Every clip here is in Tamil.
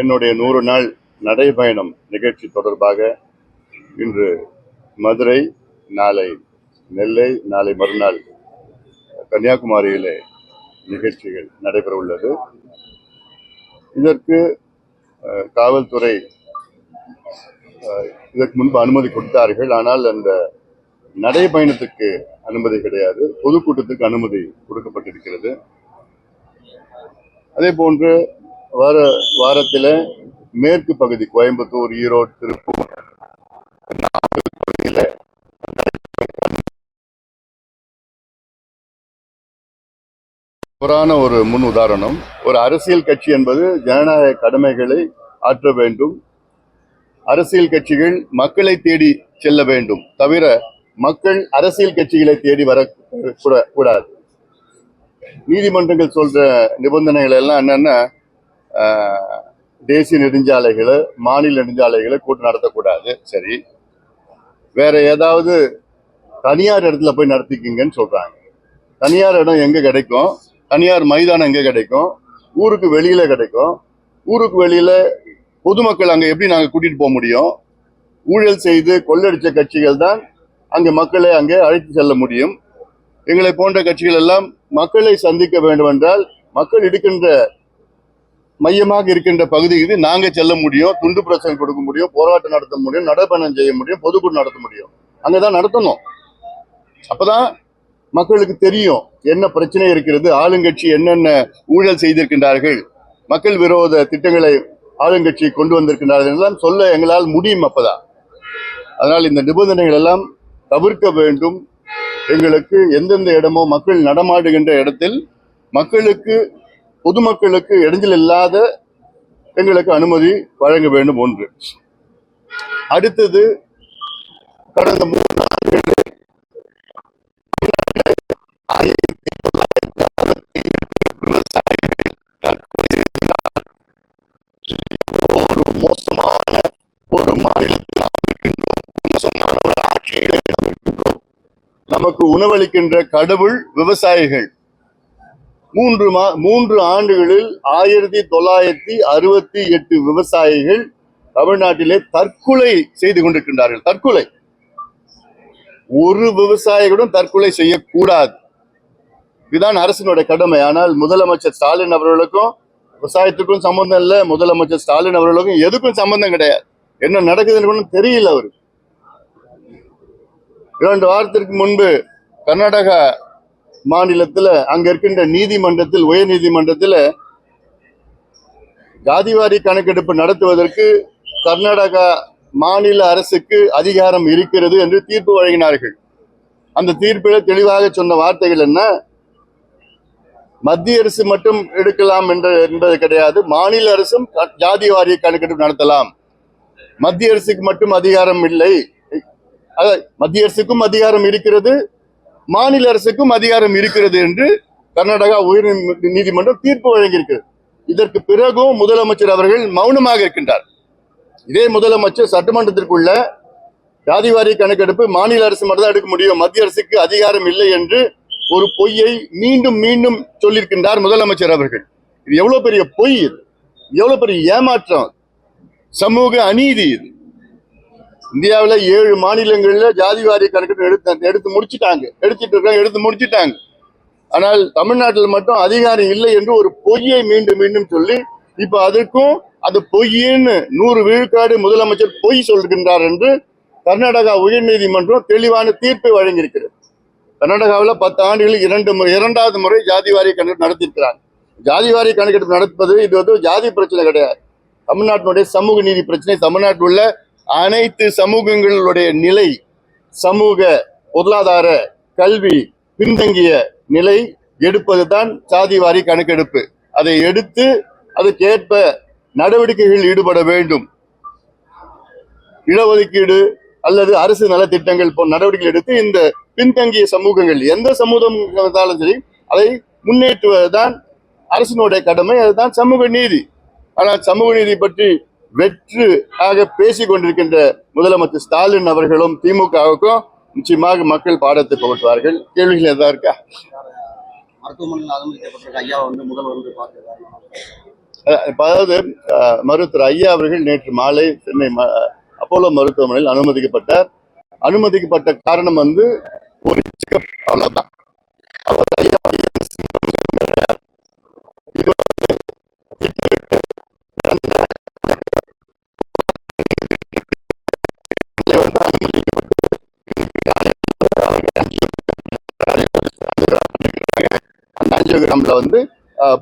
என்னுடைய நூறு நாள் நடைபயணம் நிகழ்ச்சி தொடர்பாக இன்று மதுரை நாளை நெல்லை நாளை மறுநாள் கன்னியாகுமரியிலே நிகழ்ச்சிகள் நடைபெற உள்ளது. இதற்கு காவல்துறை இதற்கு முன்பு அனுமதி கொடுத்தார்கள். ஆனால் அந்த நடைபயணத்துக்கு அனுமதி கிடையாது. பொதுக்கூட்டத்துக்கு அனுமதி கொடுக்கப்பட்டிருக்கிறது. அதே போன்று வார வாரத்தில் மேற்கு பகுதி கோயம்புத்தூர் ஈரோடு திருப்பூர் பகுதியில் புறான ஒரு முன் உதாரணம். ஒரு அரசியல் கட்சி என்பது ஜனநாயக கடமைகளை ஆற்ற வேண்டும். அரசியல் கட்சிகள் மக்களை தேடி செல்ல வேண்டும். தவிர மக்கள் அரசியல் கட்சிகளை தேடி வர கூட- கூடாது. நீதிமன்றங்கள் சொல்ற நிபந்தனைகள் எல்லாம் என்னன்னா தேசிய நெடுஞ்சாலைகளை மாநில நெடுஞ்சாலைகளை கூட்டம் நடத்தக்கூடாது. சரி. வேற ஏதாவது தனியார் இடத்துல போய் நடத்திக்கிங்கன்னு சொல்றாங்க. தனியார் இடம் எங்க கிடைக்கும்? தனியார் மைதானம் எங்க கிடைக்கும்? ஊருக்கு வெளியில கிடைக்கும். ஊருக்கு வெளியில பொதுமக்கள் அங்க எப்படி நாங்க கூட்டிட்டு போக முடியும்? ஊழல் செய்து கொள்ளடிச்ச கட்சிகள் தான் அங்க மக்களை அங்கே அழைத்து செல்ல முடியும். எங்களை போன்ற கட்சிகள் எல்லாம் மக்களை சந்திக்க வேண்டும் என்றால் மக்கள் இருக்கின்ற மையமாக இருக்கின்ற பகுதிக்கு நாங்க செல்ல முடியும் துண்டு பிரச்சனை கொடுக்க முடியும் போராட்டம் நடத்த முடியும் நடைப்பயணம் செய்ய முடியும் பொதுக்கூட்டம் நடத்த முடியும். அங்கதான் நடத்தணும். அப்பதான் மக்களுக்கு தெரியும் என்ன பிரச்சனை இருக்கிறது ஆளுங்கட்சி என்னென்ன ஊழல் செய்திருக்கின்றார்கள் மக்கள் விரோத திட்டங்களை ஆளுங்கட்சி கொண்டு வந்திருக்கின்றார்கள் எல்லாம் சொல்ல எங்களால் முடியும் அப்பதான். அதனால் இந்த நிபந்தனைகள் எல்லாம் தவிர்க்க வேண்டும். எங்களுக்கு எந்தெந்த இடமோ மக்கள் நடமாடுகின்ற இடத்தில் மக்களுக்கு பொதுமக்களுக்கு இடைஞ்சல் இல்லாத எங்களுக்கு அனுமதி வழங்க வேண்டும் ஒன்று. அடுத்தது கடந்த மூன்று ஆண்டுகளில் ஒரு மோசமான ஒரு மாநிலத்தில் இருக்கின்றோம். மோசமான ஒரு ஆட்சியை நமக்கு உணவளிக்கின்ற கடவுள் விவசாயிகள். மூன்று மா மூன்று ஆண்டுகளில் ஆயிரத்தி தொள்ளாயிரத்தி அறுபத்தி எட்டு விவசாயிகள் தமிழ்நாட்டிலே தற்கொலை செய்து கொண்டிருக்கின்றார்கள். தற்கொலை. ஒரு விவசாயிகளும் தற்கொலை செய்யக்கூடாது. இதுதான் அரசினுடைய கடமை. ஆனால் முதலமைச்சர் ஸ்டாலின் அவர்களுக்கும் விவசாயத்துக்கும் சம்பந்தம் இல்லை. முதலமைச்சர் ஸ்டாலின் அவர்களுக்கும் எதுக்கும் சம்பந்தம் கிடையாது. என்ன நடக்குதுன்னு தெரியல அவருக்கு. இரண்டு வாரத்திற்கு முன்பு கர்நாடகா மாநிலத்தில் அங்க இருக்கின்ற நீதிமன்றத்தில் உயர் நீதிமன்றத்தில் ஜாதிவாரி கணக்கெடுப்பு நடத்துவதற்கு கர்நாடகா மாநில அரசுக்கு அதிகாரம் இருக்கிறது என்று தீர்ப்பு வழங்கினார்கள். அந்த தீர்ப்பில் தெளிவாக சொன்ன வார்த்தைகள் என்ன? மத்திய அரசு மட்டும் எடுக்கலாம் என்ற என்பது கிடையாது. மாநில அரசும் ஜாதி வாரிய கணக்கெடுப்பு நடத்தலாம். மத்திய அரசுக்கு மட்டும் அதிகாரம் இல்லை. மத்திய அரசுக்கும் அதிகாரம் இருக்கிறது. மாநில அரசுக்கும் அதிகாரம் இருக்கிறது என்று கர்நாடகா உயர் நீதிமன்றம் தீர்ப்பு வழங்கியிருக்கிறது. இதற்கு பிறகும் முதலமைச்சர் அவர்கள் மௌனமாக இருக்கின்றார். இதே முதலமைச்சர் சட்டமன்றத்திற்குள்ள ஜாதிவாரி கணக்கெடுப்பு மாநில அரசு மட்டும்தான் எடுக்க முடியும். மத்திய அரசுக்கு அதிகாரம் இல்லை என்று ஒரு பொய்யை மீண்டும் மீண்டும் சொல்லியிருக்கின்றார் முதலமைச்சர் அவர்கள். இது எவ்வளவு பெரிய பொய் இது. எவ்வளவு பெரிய ஏமாற்றம். சமூக அநீதி இது. இந்தியாவில் ஏழு மாநிலங்களில் ஜாதி வாரிய கணக்கெடுப்பு எடுத்து எடுத்து முடிச்சிட்டாங்க. எடுத்துட்டு இருக்காங்க எடுத்து முடிச்சிட்டாங்க. ஆனால் தமிழ்நாட்டில் மட்டும் அதிகாரம் இல்லை என்று ஒரு பொய்யை மீண்டும் மீண்டும் சொல்லி இப்போ அதற்கும் அது பொய்ன்னு நூறு விழுக்காடு முதலமைச்சர் பொய் சொல்கின்றார் என்று கர்நாடகா உயர்நீதிமன்றம் தெளிவான தீர்ப்பை வழங்கியிருக்கிறது. கர்நாடகாவில் பத்து ஆண்டுகளில் இரண்டு முறை இரண்டாவது முறை ஜாதி வாரிய கணக்கெடுப்பு நடத்தியிருக்கிறாங்க. ஜாதிவாரி கணக்கெடுப்பு நடத்துவது இது வந்து ஜாதி பிரச்சனை கிடையாது. தமிழ்நாட்டினுடைய சமூக நீதி பிரச்சனை தமிழ்நாட்டில் உள்ள அனைத்து சமூகங்களுடைய நிலை சமூக பொருளாதார கல்வி பின்தங்கிய நிலை எடுப்பது தான் சாதிவாரி கணக்கெடுப்பு. அதை எடுத்து அதுக்கேற்ப நடவடிக்கைகள் ஈடுபட வேண்டும். இடஒதுக்கீடு அல்லது அரசு நலத்திட்டங்கள் போன்ற நடவடிக்கைகள் எடுத்து இந்த பின்தங்கிய சமூகங்கள் எந்த சமூகம் இருந்தாலும் சரி அதை முன்னேற்றுவதுதான் அரசினுடைய கடமை அதுதான் சமூக நீதி. ஆனால் சமூக நீதி பற்றி வெற்று ஆக பேசிக் கொண்டிருக்கின்ற முதலமைச்சர் ஸ்டாலின் அவர்களும் திமுகவுக்கும் நிச்சயமாக மக்கள் பாடத்தை புகட்டுவார்கள். கேள்விகள் எதாவது இருக்கா? அதாவது மருத்துவர் ஐயா அவர்கள் நேற்று மாலை சென்னை அப்போலோ மருத்துவமனையில் அனுமதிக்கப்பட்டார். அனுமதிக்கப்பட்ட காரணம் வந்து ஒரு checkup அவ்வளவுதான். வந்து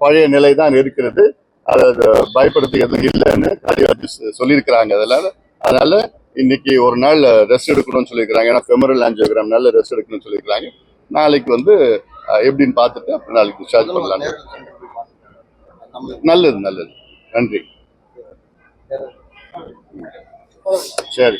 பழைய நிலை தான் இருக்கிறது. அது பயப்படுறதுக்கு எதுவும் இல்லைன்னு கார்டியாலஜிஸ்ட் சொல்லியிருக்கிறாங்க. அதனால அதனால இன்னைக்கு ஒரு நாள் ரெஸ்ட் எடுக்கணும்னு சொல்லியிருக்கிறாங்க. ஏன்னா ஃபெமரல் ஆஞ்சியோகிராம்னால ரெஸ்ட் எடுக்கணும்னு சொல்லியிருக்கிறாங்க. நாளைக்கு வந்து எப்படின்னு பார்த்துட்டு அப்புறம் நாளைக்கு டிஸ்சார்ஜ் பண்ணலாம் நல்லது நல்லது. நன்றி. சரி.